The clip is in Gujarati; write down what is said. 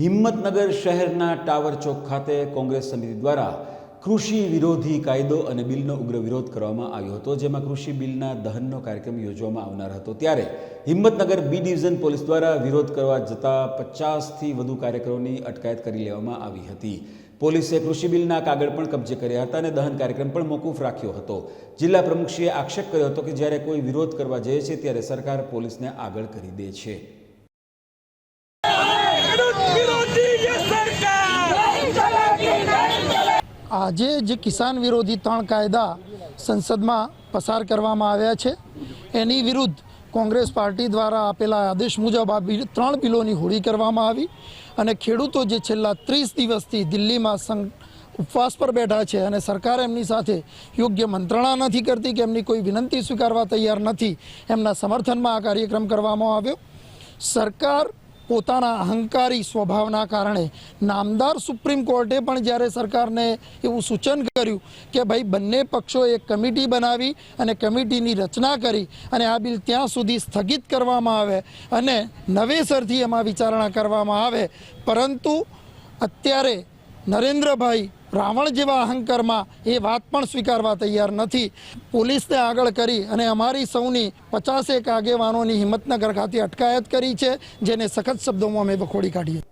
હિંમતનગર શહેરના ટાવર ચોક ખાતે કોંગ્રેસ સમિતિ દ્વારા કૃષિ વિરોધી કાયદો અને બિલનો ઉગ્ર વિરોધ કરવામાં આવ્યો હતો, જેમાં કૃષિ બિલના દહનનો કાર્યક્રમ યોજવામાં આવનાર હતો. ત્યારે હિંમતનગર બી ડિવિઝન પોલીસ દ્વારા વિરોધ કરવા જતા પચાસથી વધુ કાર્યકરોની અટકાયત કરી લેવામાં આવી હતી. પોલીસે કૃષિ બિલના કાગળ પણ કબજે કર્યા હતા અને દહન કાર્યક્રમ પણ મોકૂફ રાખ્યો હતો. જિલ્લા પ્રમુખશ્રીએ આક્ષેપ કર્યો હતો કે જ્યારે કોઈ વિરોધ કરવા જાય છે, ત્યારે સરકાર પોલીસને આગળ કરી દે છે ખેડૂત વિરોધી જે સરકાર આજે જે કિસાન વિરોધી ત્રણ કાયદા સંસદમાં પસાર કરવામાં આવ્યા છે, એની વિરુદ્ધ કોંગ્રેસ પાર્ટી દ્વારા આપેલા આદેશ મુજબ આ ત્રણ બિલોની હોળી કરવામાં આવી અને ખેડૂતો જે છેલ્લા ત્રીસ દિવસથી દિલ્હીમાં સંઘ ઉપવાસ પર બેઠા છે અને સરકાર એમની સાથે યોગ્ય મંત્રણા નથી કરતી કે એમની કોઈ વિનંતી સ્વીકારવા તૈયાર નથી, એમના સમર્થનમાં આ કાર્યક્રમ કરવામાં આવ્યો. સરકાર પોતાના અહંકારી સ્વભાવના કારણે નામદાર સુપ્રીમ કોર્ટે પણ જ્યારે સરકારને એવું સૂચન કર્યું કે ભાઈ, બંને પક્ષો એક કમિટી બનાવી અને કમિટીની રચના કરી અને આ બિલ ત્યાં સુધી સ્થગિત કરવામાં આવે અને નવેસરથી એમાં વિચારણા કરવામાં આવે. પરંતુ અત્યારે નરેન્દ્રભાઈ રાવણ જેવા અહંકારમાં એ વાત પણ સ્વીકારવા તૈયાર નથી. પોલીસને આગળ કરી અને અમારી સૌની પચાસેક આગેવાનોની હિંમતનગર ખાતે અટકાયત કરી છે, જેને સખત શબ્દોમાં અમે વખોડી કાઢીએ